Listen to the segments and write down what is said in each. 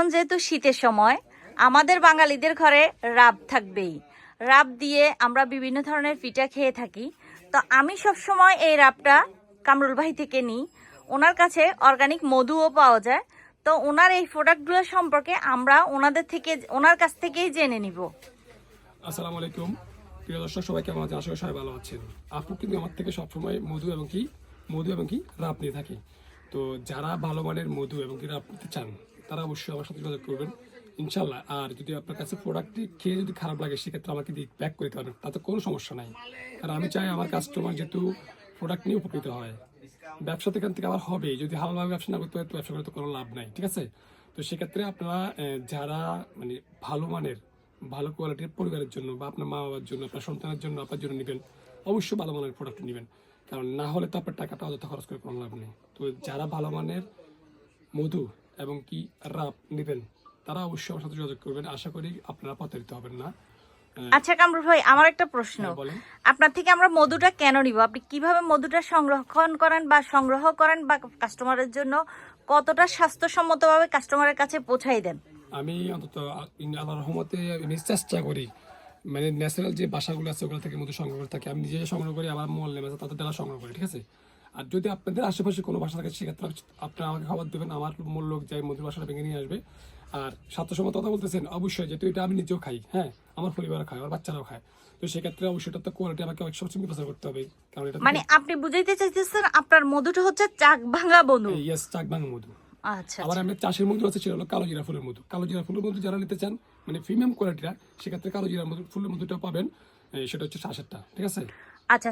এখন যেহেতু শীতের সময়, আমাদের বাঙালিদের ঘরে রাব থাকবেই। রাব দিয়ে আমরা বিভিন্ন ধরনের পিঠা খেয়ে থাকি। তো আমি সব সময় এই রাবটা কামরুল ভাই থেকে নিই। ওনার কাছে অর্গানিক মধুও পাওয়া যায়। তো ওনার এই প্রোডাক্টগুলো সম্পর্কে আমরা ওনাদের থেকে, ওনার কাছ থেকেই জেনে নিব। আসসালামু আলাইকুম। প্রিয় দর্শক, সবাই কেমন আছেন? আশা করি সবাই ভালো আছেন। আপু কিন্তু আমার থেকে সবসময় মধু এবং কি, মধু এবং কি রাপ নিয়ে থাকে। তো যারা ভালো মানের মধু এবং কি রাপ নিতে চান তারা অবশ্যই আমার সাথে যোগাযোগ করবেন। ইনশাল্লাহ আর যদি আপনার কাছে প্রোডাক্টটি খেয়ে যদি খারাপ লাগে, সেক্ষেত্রে আমাকে দিয়ে প্যাক করে পারেন তাতে কোনো সমস্যা নাই। কারণ আমি চাই আমার কাস্টমার যেহেতু প্রোডাক্ট নিয়ে উপকৃত হয়। ব্যবসা তো এখান থেকে আবার হবে, যদি হালালভাবে ব্যবসা না করতে হয়, তো ব্যবসা করে তো কোনো লাভ নাই, ঠিক আছে? তো সেক্ষেত্রে আপনারা যারা মানে ভালো মানের, ভালো কোয়ালিটির পরিবারের জন্য বা আপনার মা বাবার জন্য, আপনার সন্তানের জন্য আপনার জন্য নেবেন, অবশ্যই ভালো মানের প্রোডাক্ট নেবেন। কারণ না হলে তো আপনার টাকাটা অযথা খরচ করে কোনো লাভ নেই। তো যারা ভালো মানের মধু এবং কি রাপ নেবেন তারা অবশ্যই আমার সাথে যোগাযোগ করবেন। আশা করি আপনারা প্রতারিত হবেন না। আচ্ছা কামরুল ভাই আমার একটা প্রশ্ন। হ্যাঁ, আপনার থেকে আমরা মধুটা কেন নিব? আপনি কীভাবে মধুটা সংরক্ষণ করেন বা সংগ্রহ করেন বা কাস্টমারের জন্য কতটা স্বাস্থ্যসম্মতভাবে কাস্টমারের কাছে পৌঁছাই দেন? আমি অন্তত আল্লাহর রহমতে আমি চেষ্টা করি। মানে ন্যাচারাল যে বাসাগুলো আছে ওগুলো থেকে মধ্যে সংগ্রহ করে থাকি। আমি নিজে সংগ্রহ করি আমার আছে তাদের দ্বারা সংগ্রহ করি ঠিক আছে? আর যদি আপনাদের আশেপাশে কোনো বাসা থাকে সেক্ষেত্রে আপনারা আমাকে খবর দেবেন আমার মূল লোক যাই মধুর বাসাটা ভেঙে নিয়ে আসবে। আর স্বাস্থ্যসম্মত কথা বলতেছেন অবশ্যই যেহেতু এটা আমি নিজেও খাই হ্যাঁ আমার পরিবার খায় আমার বাচ্চারাও খায়। তো সেক্ষেত্রে অবশ্যই এটা তো কোয়ালিটি আমাকে একশো পার্সেন্ট প্রচার করতে হবে কারণ এটা মানে আপনি বুঝাইতে চাইতেছেন আপনার মধুটা হচ্ছে চাক ভাঙা মধু ইয়েস চাক ভাঙা মধু। আচ্ছা আবার আমরা চাষের মধু আছে সেটা হলো কালো জিরা ফুলের মধু। কালো জিরা ফুলের মধু যারা নিতে চান মানে প্রিমিয়াম কোয়ালিটিটা সেক্ষেত্রে কালো জিরা মধু ফুলের মধুটা পাবেন সেটা হচ্ছে চাষেরটা ঠিক আছে? আচ্ছা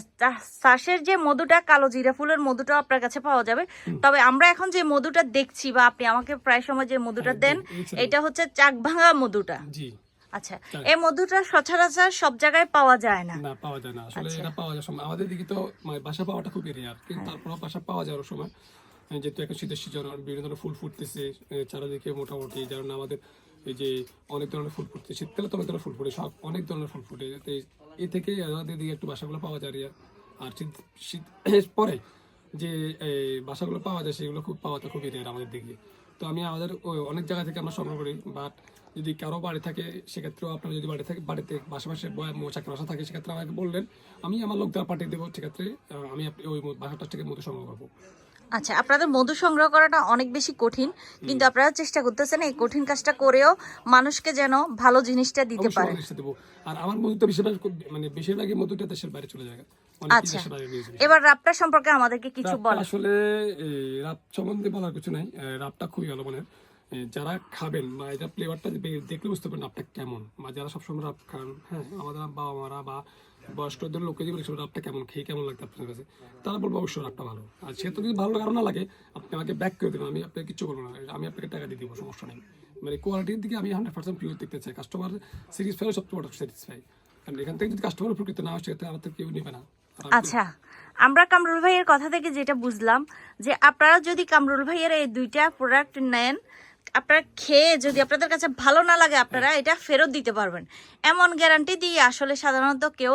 চাষের যে মধুটা কালো জিরা ফুলের মধুটা আপনার কাছে পাওয়া যাবে। তবে আমরা এখন যে মধুটা দেখছি বা আপনি আমাকে প্রায় সময় যে মধুটা হ্যাঁ, দেন এটা হচ্ছে চাক ভাঙা মধুটা। জি। আচ্ছা এই মধুটা সচরাচর সব জায়গায় পাওয়া যায় না? না পাওয়া যায় না। আসলে আচ্ছা। এটা পাওয়া যায় সময় আমাদের দিকে তো মানে বাসা পাওয়াটা খুবই রেয়ার কিন্তু তারপরেও বাসা পাওয়া যাওয়ার সময়। যেহেতু এখন শীতের সিজন বিভিন্ন ধরনের ফুল ফুটতেছে চারিদিকে মোটামুটি যেমন আমাদের এই যে অনেক ধরনের ফুল ফুটছে, শীতকালে তো অনেক ধরনের ফুল ফুটে, সব অনেক ধরনের ফুল ফুটে। তো এই- এ থেকে দিকে একটু বাসাগুলো পাওয়া যায় আর শীত শীত, পরে যে বাসাগুলো পাওয়া যায়, সেগুলো খুব পাওয়াটা খুবই রেয়ার আমাদের দিকে। তো আমি আমাদের অনেক জায়গা থেকে আমরা সংগ্রহ করি বাট যদি কারও বাড়ি থাকে, সেক্ষেত্রেও আপনার যদি বাড়ি থাকে, বাড়িতে বাসাবাসে চাকরি বাসা থাকে, সেক্ষেত্রে আমাকে বললেন, আমি আমার লোক দ্বারা পাঠিয়ে দেবো, সেক্ষেত্রে আমি ওই বাসাটা থেকে মতো সংগ্রহ করব। আচ্ছা আপনাদের মধু সংগ্রহ করাটা অনেক বেশি কঠিন কিন্তু আপনারা চেষ্টা করতেছেন এই কঠিন কাজটা করেও মানুষকে যেন ভালো জিনিসটা দিতে অবশ্যই পারেন। আমার দেবো। আর বেশিরভাগ মানে বেশিরভাগই মধুটা দেশের বাইরে চলে যায়। আচ্ছা। এবার রাবটা সম্পর্কে আমাদেরকে কিছু রাবটা আসলে রাব সম্বন্ধে বলার কিছু নাই। রাবটা খুবই ভালো মানের। যারা খাবেন বা এটা ফ্লেভারটা দেখলে বুঝতে পারেন রাবটা কেমন। বা যারা সবসময় রাব খান হ্যাঁ আমাদের বাবা মারা বা বয়স্কদের লোকে যদি বলে রাবটা কেমন? খেয়ে কেমন লাগবে আপনার কাছে? তারা বলব, অবশ্যই রাবটা ভালো। আর সে তো যদি ভালো লাগার না লাগে, আপনি আমাকে ব্যাক করে দেবেন, আমি আপনাকে কিছু বলব না। আমি আপনাকে টাকা দিয়ে দিব, সমস্যা নেই। মানে কোয়ালিটির দিকে আমি হান্ড্রেড পার্সেন্ট পিওর দেখতে চাই। কাস্টমার স্যাটিসফাই সবচেয়ে বড় স্যাটিসফাই কারণ এখান থেকে যদি কাস্টমার উপকৃত না হয়, সেক্ষেত্রে আমার তো কেউ নেবে না। আচ্ছা আমরা কামরুল ভাইয়ের কথা থেকে যেটা বুঝলাম, যে আপনারা যদি কামরুল ভাইয়ের এই দুইটা প্রোডাক্ট নেন আপনারা খেয়ে যদি আপনাদের কাছে ভালো না লাগে আপনারা এটা ফেরত দিতে পারবেন। এমন গ্যারান্টি দিয়ে আসলে সাধারণত কেউ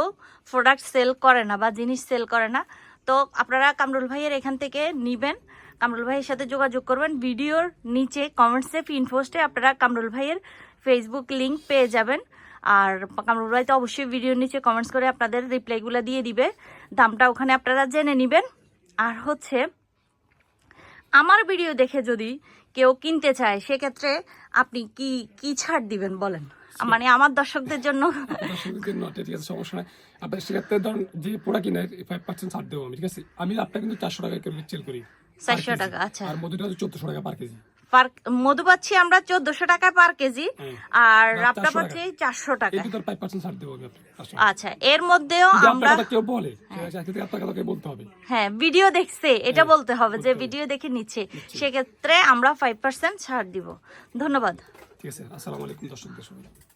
প্রোডাক্ট সেল করে না বা জিনিস সেল করে না। তো আপনারা কামরুল ভাইয়ের এখান থেকে নিবেন। কামরুল ভাইয়ের সাথে যোগাযোগ করবেন। ভিডিওর নিচে কমেন্টসে পিন পোস্টে আপনারা কামরুল ভাইয়ের ফেসবুক লিংক পেয়ে যাবেন। আর কামরুল ভাই তো অবশ্যই ভিডিওর নিচে কমেন্টস করে আপনাদের রিপ্লাইগুলো দিয়ে দিবে। দামটা ওখানে আপনারা জেনে নেবেন। আর হচ্ছে আমার ভিডিও দেখে যদি কেউ কিনতে চায় সেক্ষেত্রে আপনি কি কি ছাড় দিবেন বলেন? মানে আমার দর্শকদের জন্য। আপনার নটে ঠিক আছে সমস্যা নাই। আপনার সেক্ষেত্রে ধরুন যে পোড়া কিনে ফাইভ পার্সেন্ট ছাড় দেবো আমি ঠিক আছে? আমি আপনার কিন্তু চারশো টাকা করে সেল করি চারশো টাকা আচ্ছা। আর মধুটা হচ্ছে চোদ্দশো টাকা পার কেজি। পার মধু পাচ্ছি আমরা চোদ্দশো টাকা পার কেজি হ্যাঁ। আর রাব রাবটা পাচ্ছি চারশো টাকা। আচ্ছা এর মধ্যেও আমরা হ্যাঁ। ভিডিও দেখছে এটা বলতে হবে যে ভিডিও দেখে নিচ্ছে। সেক্ষেত্রে আমরা ফাইভ পার্সেন্ট ছাড় দিব। ধন্যবাদ। ঠিক আছে আসসালামু আলাইকুম দর্শক